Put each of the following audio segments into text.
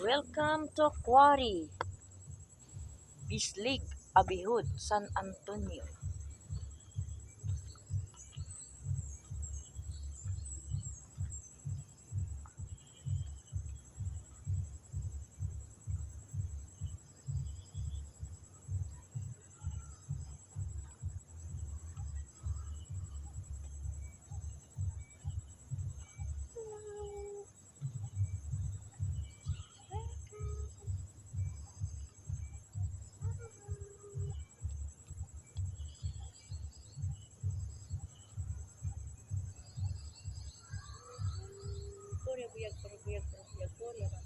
Welcome to Quarry. Bislig, Abihud, San Antonio. об'єктом, об'єктом є доля.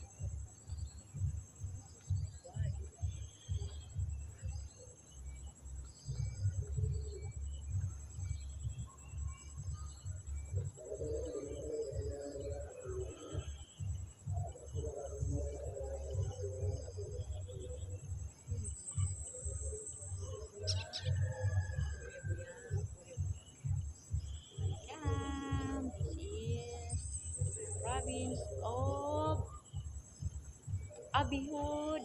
Of Abihud,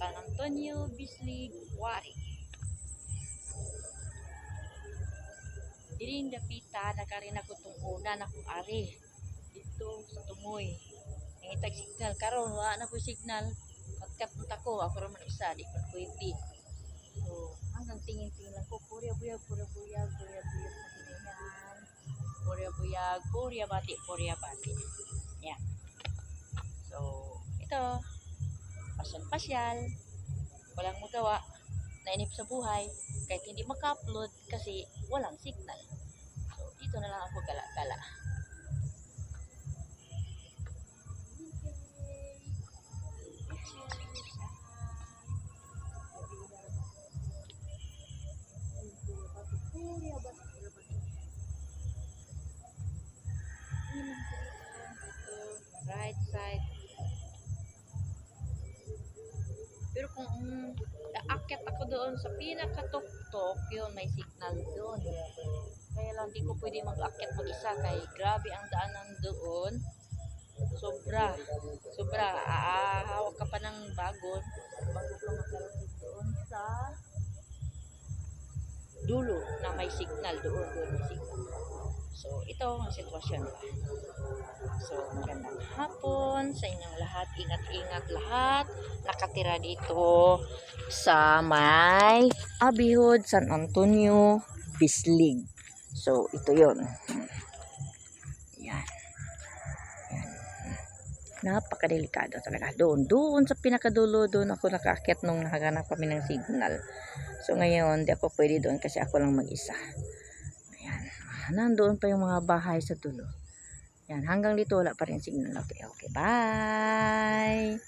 San Antonio, Bislig, Wari. Diring dapita, nakarin ako itong una na kong ari. Dito sa tumoy. Nangitag signal. Karon wala na po signal. Magkat ko, ako raman isa, di pa pwede. So, hanggang tingin-tingin lang ko, Korea buyag, Korea buyag, Korea buyag na tinayan. Korea buyag, Korea bati, Korea bati. Yan. So, ito. Pasyal-pasyal. Walang magawa. Nainip sa buhay. Kahit hindi maka-upload kasi walang signal. So, dito na lang ako gala-gala. right side. Aakyat ako doon sa pinakatuktok, yun, may signal doon. Kaya lang di ko pwede mag-akyat mag-isa kay grabe ang daanan doon. Sobra. Sobra. Aahawak ka pa ng bagon bago ka makarating doon sa dulo na may signal doon. Doon may signal. So, ito ang sitwasyon ba. So, magandang hapon sa inyong lahat. Ingat-ingat lahat. Nakatira dito sa may Abihud, San Antonio, Bislig. So, ito yon. Yan. Yan. Napakadelikado talaga. Doon, doon sa pinakadulo, doon ako nakakit nung nakaganap kami ng signal. So, ngayon, di ako pwede doon kasi ako lang mag-isa. Ayan. Nandoon pa yung mga bahay sa dulo. Yan, hanggang dito wala pa rin signal. Okay, okay. Bye!